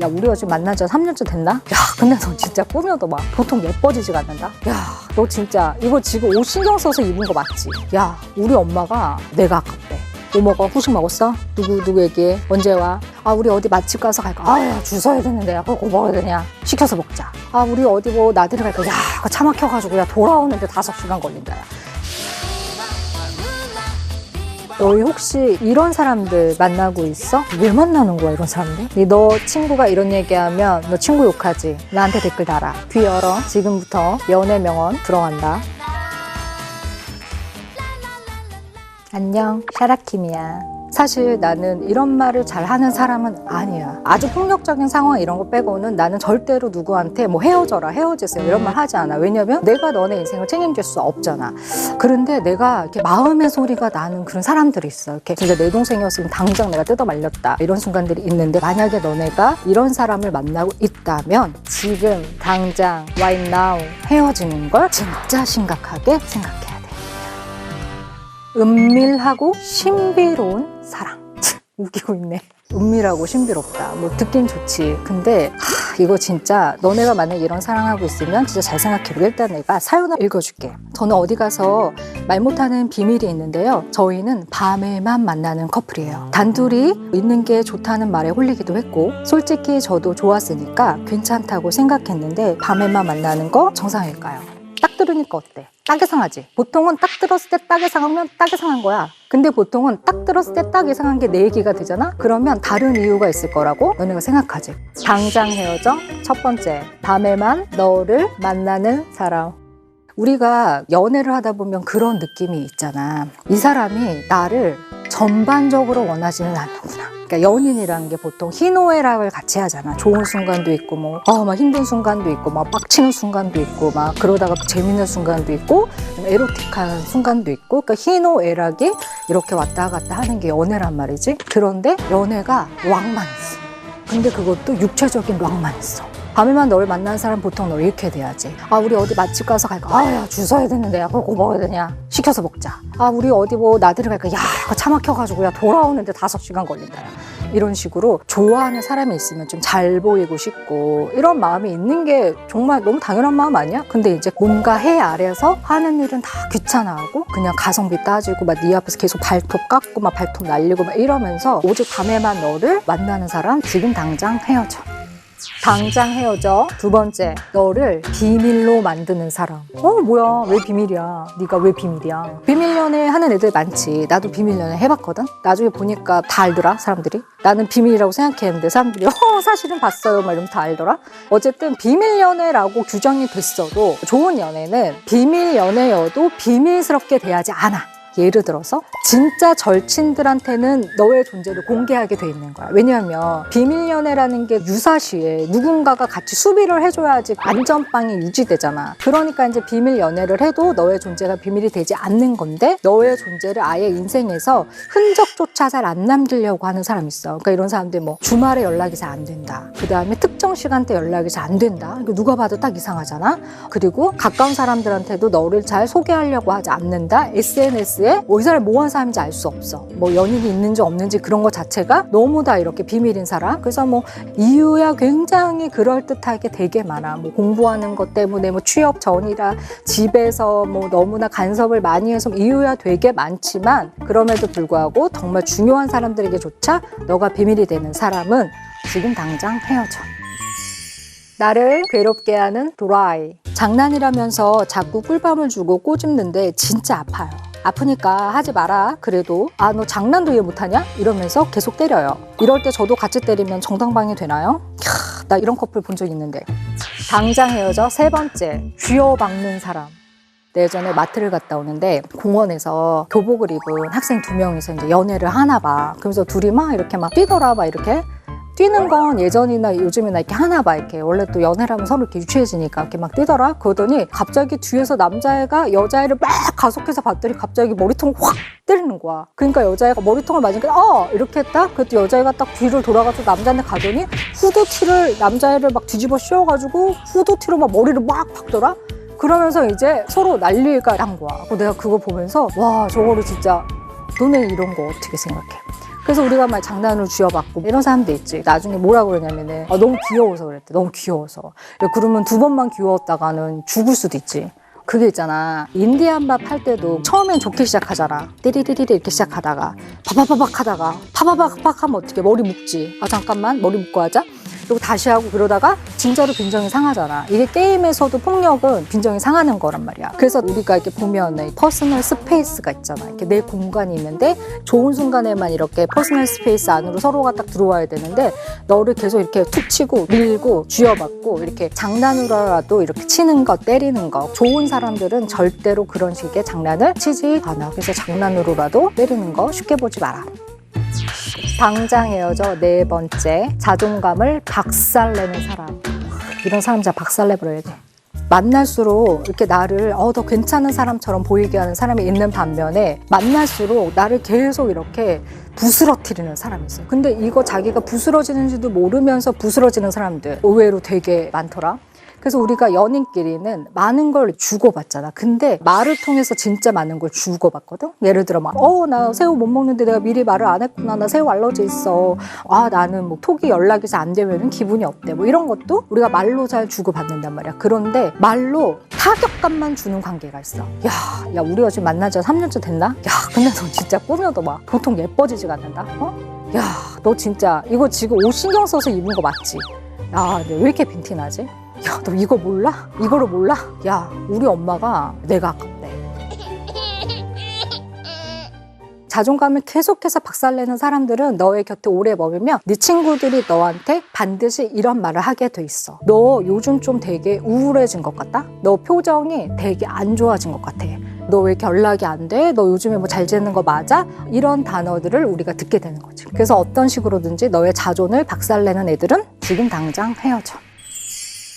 야 우리 가 지금 만난 지 3년째 됐나? 야 근데 너 진짜 꾸며도 막 보통 예뻐지지가 않는다 야 너 진짜 이거 지금 옷 신경 써서 입은 거 맞지? 야 우리 엄마가 내가 아깝대 뭐 먹어? 후식 먹었어? 누구 누구 얘기해? 언제 와? 아 우리 어디 맛집 가서 갈까? 아야 줄 서야 되는데 야 그거 먹어야 되냐? 시켜서 먹자 아 우리 어디 뭐 나들이 갈까? 야 그거 차 막혀가지고 야 돌아오는데 다섯 시간 걸린다 야 너희 혹시 이런 사람들 만나고 있어? 왜 만나는 거야 이런 사람들? 너 친구가 이런 얘기하면 너 친구 욕하지? 나한테 댓글 달아 귀 열어 지금부터 연애 명언 들어간다 안녕 샤라킴이야 사실 나는 이런 말을 잘 하는 사람은 아니야. 아주 폭력적인 상황 이런 거 빼고는 나는 절대로 누구한테 뭐 헤어져라, 헤어지세요 이런 말 하지 않아. 왜냐면 내가 너네 인생을 책임질 수 없잖아. 그런데 내가 이렇게 마음의 소리가 나는 그런 사람들이 있어. 이렇게 진짜 내 동생이었으면 당장 내가 뜯어 말렸다. 이런 순간들이 있는데 만약에 너네가 이런 사람을 만나고 있다면 지금 당장 right now 헤어지는 걸 진짜 심각하게 생각해야 돼. 은밀하고 신비로운 사랑. 웃기고 있네. 은밀하고 신비롭다. 뭐 듣긴 좋지. 근데 하, 이거 진짜 너네가 만약에 이런 사랑하고 있으면 진짜 잘 생각해보게. 일단 내가 사연을 읽어줄게. 저는 어디 가서 말 못하는 비밀이 있는데요. 저희는 밤에만 만나는 커플이에요. 단둘이 있는 게 좋다는 말에 홀리기도 했고 솔직히 저도 좋았으니까 괜찮다고 생각했는데 밤에만 만나는 거 정상일까요? 딱 들으니까 어때? 딱 이상하지? 보통은 딱 들었을 때딱 이상하면 딱 이상한 거야. 근데 보통은 딱 들었을 때 딱 이상한 게 내 얘기가 되잖아? 그러면 다른 이유가 있을 거라고 너네가 생각하지. 당장 헤어져. 첫 번째, 밤에만 너를 만나는 사람. 우리가 연애를 하다 보면 그런 느낌이 있잖아. 이 사람이 나를 전반적으로 원하지는 않는구나. 그러니까 연인이라는 게 보통 희노애락을 같이 하잖아. 좋은 순간도 있고 뭐, 어, 막 힘든 순간도 있고, 막 빡치는 순간도 있고, 막 그러다가 재밌는 순간도 있고, 좀 에로틱한 순간도 있고, 그러니까 희노애락이 이렇게 왔다 갔다 하는 게 연애란 말이지. 그런데 연애가 락만 있어. 근데 그것도 육체적인 락만 있어. 밤에만 너를 만난 사람 보통 너 이렇게 돼야지. 아, 우리 어디 맛집 가서 갈까? 아, 야, 줄 서야 되는데, 야, 그거 먹어야 되냐? 시켜서 먹자. 아, 우리 어디 뭐 나들이 갈까? 야, 그거 차 막혀가지고, 야, 돌아오는데 다섯 시간 걸린다. 야. 이런 식으로 좋아하는 사람이 있으면 좀 잘 보이고 싶고, 이런 마음이 있는 게 정말 너무 당연한 마음 아니야? 근데 이제 뭔가 해 아래서 하는 일은 다 귀찮아하고, 그냥 가성비 따지고, 막 네 앞에서 계속 발톱 깎고, 막 발톱 날리고, 막 이러면서 오직 밤에만 너를 만나는 사람 지금 당장 헤어져. 당장 헤어져. 두 번째, 너를 비밀로 만드는 사람. 어, 뭐야. 왜 비밀이야? 네가 왜 비밀이야? 비밀 연애 하는 애들 많지. 나도 비밀 연애 해봤거든? 나중에 보니까 다 알더라, 사람들이. 나는 비밀이라고 생각했는데 사람들이, 어, 사실은 봤어요. 막 이러면서 다 알더라? 어쨌든 비밀 연애라고 규정이 됐어도 좋은 연애는 비밀 연애여도 비밀스럽게 대하지 않아. 예를 들어서 진짜 절친들한테는 너의 존재를 공개하게 돼 있는 거야. 왜냐하면 비밀 연애라는 게 유사시에 누군가가 같이 수비를 해줘야지 안전빵이 유지되잖아. 그러니까 이제 비밀 연애를 해도 너의 존재가 비밀이 되지 않는 건데 너의 존재를 아예 인생에서 흔적조차 잘 안 남기려고 하는 사람이 있어. 그러니까 이런 사람들 뭐 주말에 연락이 잘 안 된다. 그 다음에 특정 시간대 연락이 잘 안 된다. 이거 누가 봐도 딱 이상하잖아. 그리고 가까운 사람들한테도 너를 잘 소개하려고 하지 않는다. SNS 에 뭐 이 사람이 뭐한 사람인지 알 수 없어. 뭐 연인이 있는지 없는지 그런 것 자체가 너무 다 이렇게 비밀인 사람. 그래서 뭐 이유야 굉장히 그럴듯하게 되게 많아. 뭐 공부하는 것 때문에 뭐 취업 전이라 집에서 뭐 너무나 간섭을 많이 해서 이유야 되게 많지만 그럼에도 불구하고 정말 중요한 사람들에게조차 너가 비밀이 되는 사람은 지금 당장 헤어져. 나를 괴롭게 하는 도라이. 장난이라면서 자꾸 꿀밤을 주고 꼬집는데 진짜 아파요. 아프니까 하지 마라. 그래도 아 너 장난도 이해 못하냐? 이러면서 계속 때려요. 이럴 때 저도 같이 때리면 정당방위 되나요? 캬, 나 이런 커플 본 적 있는데. 당장 헤어져. 세 번째, 쥐어박는 사람. 예전에 마트를 갔다 오는데 공원에서 교복을 입은 학생 두 명이서 이제 연애를 하나 봐. 그래서 둘이 막 이렇게 막 뛰더라 봐 이렇게. 뛰는 건 예전이나 요즘이나 이렇게 하나 봐 이렇게 원래 또 연애라면 서로 이렇게 유치해지니까 이렇게 막 뛰더라? 그러더니 갑자기 뒤에서 남자애가 여자애를 막 가속해서 봤더니 갑자기 머리통을 확 때리는 거야. 그러니까 여자애가 머리통을 맞으니까 어! 이렇게 했다? 그랬더니 여자애가 딱 뒤를 돌아가서 남자한테 가더니 후드티를 남자애를 막 뒤집어 씌워가지고 후드티로 막 머리를 막 박더라? 그러면서 이제 서로 난리가 난 거야. 내가 그거 보면서 와 저거를 진짜 너네 이런 거 어떻게 생각해? 그래서 우리가 막 장난으로 쥐어받고 이런 사람도 있지. 나중에 뭐라 그러냐면은 아, 너무 귀여워서 그랬대. 너무 귀여워서. 그러면 두 번만 귀여웠다가는 죽을 수도 있지. 그게 있잖아. 인디안 밥 할 때도 처음엔 좋게 시작하잖아. 띠리리리리 이렇게 시작하다가 파바바박 하다가 파바바박 하면 어떻게 머리 묶지. 아 잠깐만 머리 묶고 하자. 그리고 다시 하고 그러다가 진짜로 빈정이 상하잖아. 이게 게임에서도 폭력은 빈정이 상하는 거란 말이야. 그래서 우리가 이렇게 보면 이 퍼스널 스페이스가 있잖아. 이렇게 내 공간이 있는데 좋은 순간에만 이렇게 퍼스널 스페이스 안으로 서로가 딱 들어와야 되는데 너를 계속 이렇게 툭 치고 밀고 쥐어받고 이렇게 장난으로라도 이렇게 치는 거 때리는 거 좋은 사람들은 절대로 그런 식의 장난을 치지 않아. 그래서 장난으로라도 때리는 거 쉽게 보지 마라. 당장 헤어져 네 번째 자존감을 박살내는 사람 이런 사람 진짜 박살내버려야 돼 만날수록 이렇게 나를 어, 더 괜찮은 사람처럼 보이게 하는 사람이 있는 반면에 만날수록 나를 계속 이렇게 부스러뜨리는 사람이 있어요 근데 이거 자기가 부스러지는지도 모르면서 부스러지는 사람들 의외로 되게 많더라 그래서 우리가 연인끼리는 많은 걸 주고받잖아. 근데 말을 통해서 진짜 많은 걸 주고받거든. 예를 들어 막, 어, 나 새우 못 먹는데 내가 미리 말을 안 했구나. 나 새우 알러지 있어. 아, 나는 뭐 톡이 연락이 잘안 되면 기분이 어때? 뭐 이런 것도 우리가 말로 잘 주고받는단 말이야. 그런데 말로 타격감만 주는 관계가 있어. 야, 야, 우리가 지금 지 3년째 됐나? 야, 근데 너 진짜 꾸며도 막 보통 예뻐지지가 않는다. 어? 야, 너 진짜 이거 지금 옷 신경 써서 입은 거 맞지? 야, 근데 왜 이렇게 빈티 나지? 야, 너 이거 몰라? 이거를 몰라? 야, 우리 엄마가 내가 아깝대. 자존감을 계속해서 박살내는 사람들은 너의 곁에 오래 머물면 네 친구들이 너한테 반드시 이런 말을 하게 돼 있어. 너 요즘 좀 되게 우울해진 것 같다? 너 표정이 되게 안 좋아진 것 같아. 너왜 이렇게 연락이 안 돼? 너 요즘에 뭐 잘 지내는 거 맞아? 이런 단어들을 우리가 듣게 되는 거지. 그래서 어떤 식으로든지 너의 자존을 박살내는 애들은 지금 당장 헤어져.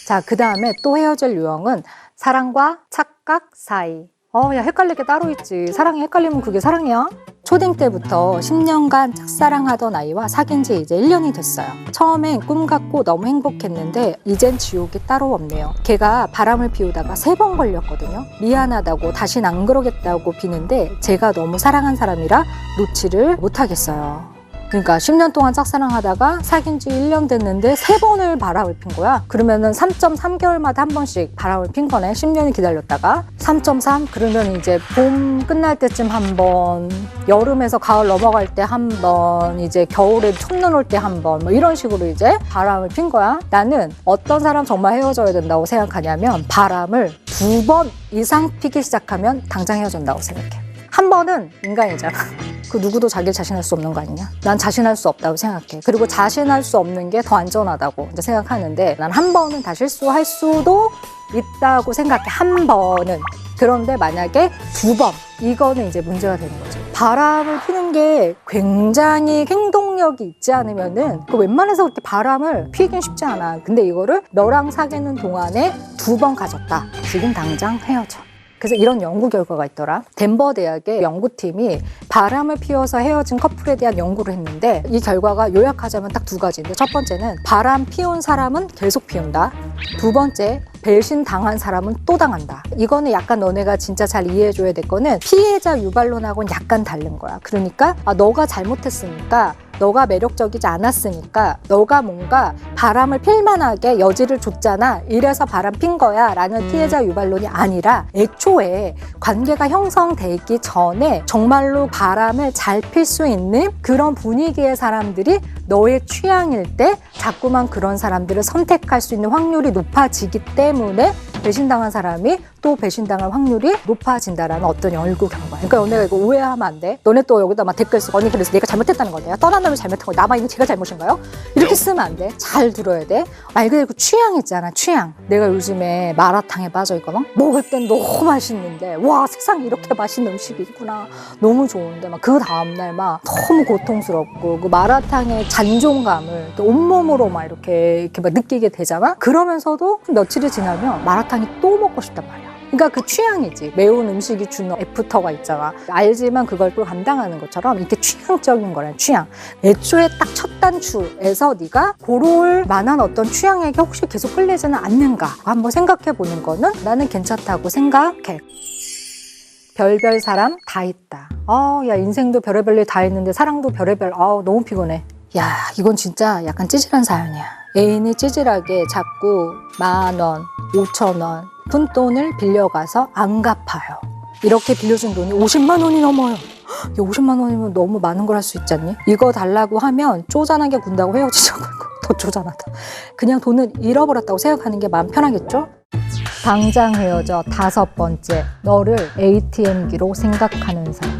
자, 그 다음에 또 헤어질 유형은 사랑과 착각 사이. 어, 야, 헷갈릴 게 따로 있지. 사랑이 헷갈리면 그게 사랑이야? 초딩 때부터 10년간 짝사랑하던 아이와 사귄 지 이제 1년이 됐어요. 처음엔 꿈 같고 너무 행복했는데 이젠 지옥이 따로 없네요. 걔가 바람을 피우다가 세 번 걸렸거든요. 미안하다고 다신 안 그러겠다고 비는데 제가 너무 사랑한 사람이라 놓지를 못하겠어요. 그러니까 10년 동안 짝사랑하다가 사귄 지 1년 됐는데 세 번을 바람을 핀 거야. 그러면은 3.3개월마다 한 번씩 바람을 핀 거네. 10년이 기다렸다가 3.3 그러면 이제 봄 끝날 때쯤 한 번, 여름에서 가을 넘어갈 때 한 번, 이제 겨울에 첫눈 올 때 한 번, 뭐 이런 식으로 이제 바람을 핀 거야. 나는 어떤 사람 정말 헤어져야 된다고 생각하냐면 바람을 두 번 이상 피기 시작하면 당장 헤어진다고 생각해. 한 번은 인간이잖아. 그 누구도 자기를 자신할 수 없는 거 아니냐? 난 자신할 수 없다고 생각해. 그리고 자신할 수 없는 게 더 안전하다고 이제 생각하는데 난 한 번은 다 실수할 수도 있다고 생각해. 한 번은. 그런데 만약에 두 번, 이거는 이제 문제가 되는 거죠. 바람을 피는 게 굉장히 행동력이 있지 않으면은 그 웬만해서 그렇게 바람을 피긴 쉽지 않아. 근데 이거를 너랑 사귀는 동안에 두 번 가졌다. 지금 당장 헤어져. 그래서 이런 연구 결과가 있더라. 덴버 대학의 연구팀이 바람을 피워서 헤어진 커플에 대한 연구를 했는데 이 결과가 요약하자면 딱 두 가지인데 첫 번째는 바람 피운 사람은 계속 피운다. 두 번째 배신 당한 사람은 또 당한다. 이거는 약간 너네가 진짜 잘 이해해줘야 될 거는 피해자 유발론하고는 약간 다른 거야. 그러니까 아, 너가 잘못했으니까 너가 매력적이지 않았으니까 너가 뭔가 바람을 필만하게 여지를 줬잖아. 이래서 바람 핀 거야. 라는 피해자 유발론이 아니라 애초에 관계가 형성되기 전에 정말로 바람을 잘 필 수 있는 그런 분위기의 사람들이 너의 취향일 때 자꾸만 그런 사람들을 선택할 수 있는 확률이 높아지기 때문에 배신당한 사람이 또 배신당할 확률이 높아진다라는 어떤 연구 결과. 그러니까 너네가 이거 오해하면 안 돼. 너네 또 여기다 막 댓글 쓰고 언니 그래서 내가 잘못했다는 거네요. 떠난 놈이 잘못한 거 나만 있는 제가 잘못인가요? 이렇게 쓰면 안 돼. 잘 들어야 돼. 말 그대로 그 취향 있잖아. 취향. 내가 요즘에 마라탕에 빠져 있거든. 먹을 땐 너무 맛있는데 와 세상에 이렇게 맛있는 음식이 있구나. 너무 좋은데 막 그 다음날 막 너무 고통스럽고 그 마라탕의 잔존감을 또 온몸으로 막 이렇게 이렇게 막 느끼게 되잖아. 그러면서도 며칠이 지나면 마라탕이 또 먹고 싶단 말이야. 그러니까 그 취향이지. 매운 음식이 주는 애프터가 있잖아. 알지만 그걸 또 감당하는 것처럼 이게 취향적인 거래, 취향. 애초에 딱 첫 단추에서 네가 고를 만한 어떤 취향에게 혹시 계속 끌리지는 않는가 한번 생각해 보는 거는 나는 괜찮다고 생각해. 별별 사람 다 있다. 아, 야, 인생도 별의별 일다 했는데 사랑도 별의별, 아 너무 피곤해. 야, 이건 진짜 약간 찌질한 사연이야. 애인이 찌질하게 자꾸 만 원, 오천 원, 푼 돈을 빌려가서 안 갚아요. 이렇게 빌려준 돈이 50만 원이 넘어요. 야, 50만 원이면 너무 많은 걸 할 수 있지 않니? 이거 달라고 하면 쪼잔하게 군다고 헤어지자고 더 쪼잔하다. 그냥 돈을 잃어버렸다고 생각하는 게 마음 편하겠죠? 당장 헤어져 다섯 번째 너를 ATM기로 생각하는 사람.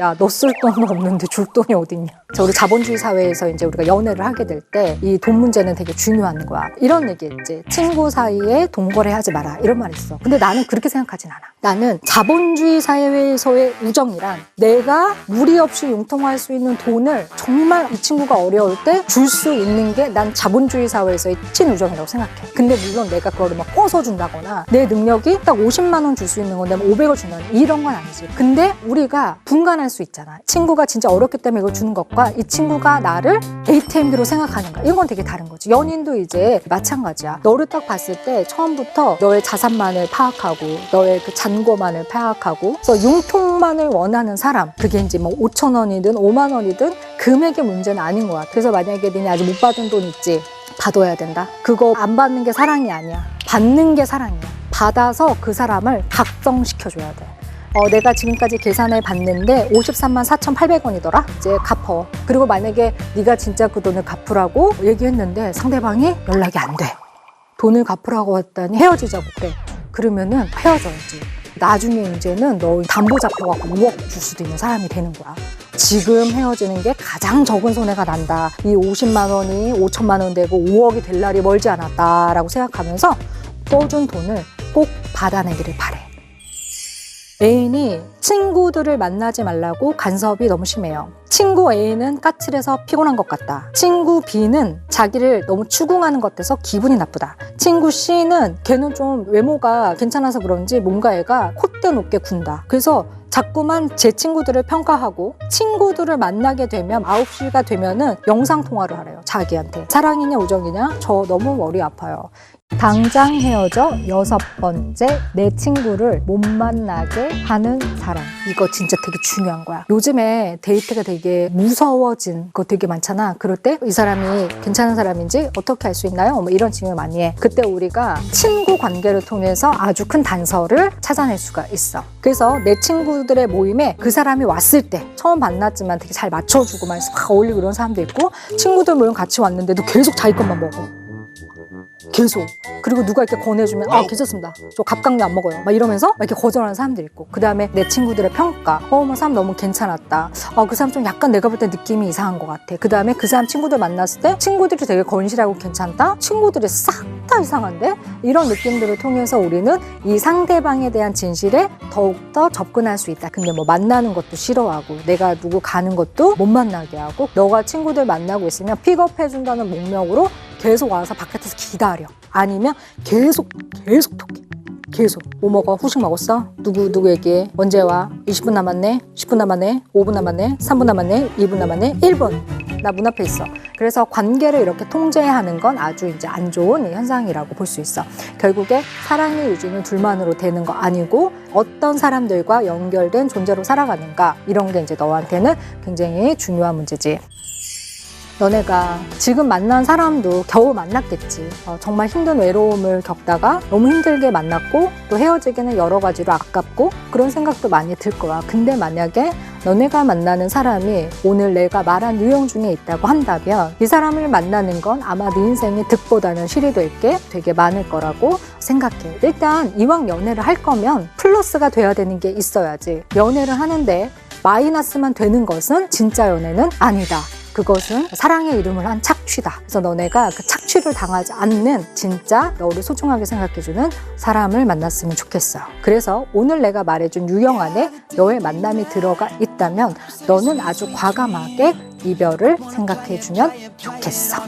야, 너 쓸 돈은 없는데 줄 돈이 어딨냐. 자, 우리 자본주의 사회에서 이제 우리가 연애를 하게 될 때 이 돈 문제는 되게 중요한 거야. 이런 얘기 했지. 친구 사이에 돈 거래 하지 마라. 이런 말 있어. 근데 나는 그렇게 생각하진 않아. 나는 자본주의 사회에서의 우정이란 내가 무리 없이 융통할 수 있는 돈을 정말 이 친구가 어려울 때 줄 수 있는 게 난 자본주의 사회에서의 친우정이라고 생각해. 근데 물론 내가 그거를 막 꿔서 준다거나 내 능력이 딱 50만 원 줄 수 있는 건데 500을 준다 이런 건 아니지. 근데 우리가 분간할 수 있잖아. 친구가 진짜 어렵기 때문에 이걸 주는 것과 이 친구가 나를 ATM기로 생각하는 가 이건 되게 다른 거지. 연인도 이제 마찬가지야. 너를 딱 봤을 때 처음부터 너의 자산만을 파악하고 너의 그 잔고만을 파악하고 그래서 융통만을 원하는 사람 그게 이제 뭐 5천 원이든 5만 원이든 금액의 문제는 아닌 거야. 그래서 만약에 니네 아직 못 받은 돈 있지 받아야 된다. 그거 안 받는 게 사랑이 아니야. 받는 게 사랑이야. 받아서 그 사람을 각성시켜줘야 돼. 어, 내가 지금까지 계산을 봤는데 53만 4,800원이더라. 이제 갚어. 그리고 만약에 네가 진짜 그 돈을 갚으라고 얘기했는데 상대방이 연락이 안 돼. 돈을 갚으라고 했더니 헤어지자고 그래. 그러면은 헤어져야지. 나중에 이제는 너 담보 잡혀갖고 5억 줄 수도 있는 사람이 되는 거야. 지금 헤어지는 게 가장 적은 손해가 난다. 이 50만 원이 5천만 원 되고 5억이 될 날이 멀지 않았다라고 생각하면서 꿔준 돈을 꼭 받아내기를 바래. 애인이 친구들을 만나지 말라고 간섭이 너무 심해요. 친구 A는 까칠해서 피곤한 것 같다. 친구 B는 자기를 너무 추궁하는 것 같아서 기분이 나쁘다. 친구 C는 걔는 좀 외모가 괜찮아서 그런지 뭔가 애가 콧대 높게 군다. 그래서 자꾸만 제 친구들을 평가하고 친구들을 만나게 되면 9시가 되면은 영상 통화를 하래요. 자기한테. 사랑이냐 우정이냐? 저 너무 머리 아파요. 당장 헤어져 여섯 번째 내 친구를 못 만나게 하는 사람. 이거 진짜 되게 중요한 거야. 요즘에 데이트가 되게 무서워진 거 되게 많잖아. 그럴 때 이 사람이 괜찮은 사람인지 어떻게 알 수 있나요? 뭐 이런 질문을 많이 해. 그때 우리가 친구 관계를 통해서 아주 큰 단서를 찾아낼 수가 있어. 그래서 내 친구들의 모임에 그 사람이 왔을 때 처음 만났지만 되게 잘 맞춰주고 막확 어울리고 이런 사람도 있고 친구들 모임 같이 왔는데도 계속 자기 것만 먹어 계속. 그리고 누가 이렇게 권해주면, 아, 괜찮습니다. 저 갑각류 안 먹어요. 막 이러면서 막 이렇게 거절하는 사람들이 있고. 그 다음에 내 친구들의 평가. 어, 뭐 사람 너무 괜찮았다. 아, 그 사람 좀 약간 내가 볼 때 느낌이 이상한 것 같아. 그 다음에 그 사람 친구들 만났을 때 친구들이 되게 건실하고 괜찮다? 친구들이 싹 다 이상한데? 이런 느낌들을 통해서 우리는 이 상대방에 대한 진실에 더욱더 접근할 수 있다. 근데 뭐 만나는 것도 싫어하고 내가 누구 가는 것도 못 만나게 하고 너가 친구들 만나고 있으면 픽업해준다는 목명으로 계속 와서 바깥에서 기다려. 아니면 계속 계속 톡해. 계속 뭐 먹어? 후식 먹었어? 누구 누구 얘기해? 언제 와? 20분 남았네? 10분 남았네? 5분 남았네? 3분 남았네? 2분 남았네? 1분 나 문 앞에 있어. 그래서 관계를 이렇게 통제하는 건 아주 이제 안 좋은 현상이라고 볼 수 있어. 결국에 사랑의 유지는 둘만으로 되는 거 아니고 어떤 사람들과 연결된 존재로 살아가는가 이런 게 이제 너한테는 굉장히 중요한 문제지. 너네가 지금 만난 사람도 겨우 만났겠지. 어, 정말 힘든 외로움을 겪다가 너무 힘들게 만났고 또 헤어지기는 여러 가지로 아깝고 그런 생각도 많이 들 거야. 근데 만약에 너네가 만나는 사람이 오늘 내가 말한 유형 중에 있다고 한다면 이 사람을 만나는 건 아마 네 인생의 득보다는 실이 될 게 되게 많을 거라고 생각해. 일단 이왕 연애를 할 거면 플러스가 돼야 되는 게 있어야지. 연애를 하는데 마이너스만 되는 것은 진짜 연애는 아니다. 그것은 사랑의 이름을 한 착취다. 그래서 너네가 그 착취를 당하지 않는 진짜 너를 소중하게 생각해주는 사람을 만났으면 좋겠어. 그래서 오늘 내가 말해준 유형 안에 너의 만남이 들어가 있다면 너는 아주 과감하게 이별을 생각해주면 좋겠어.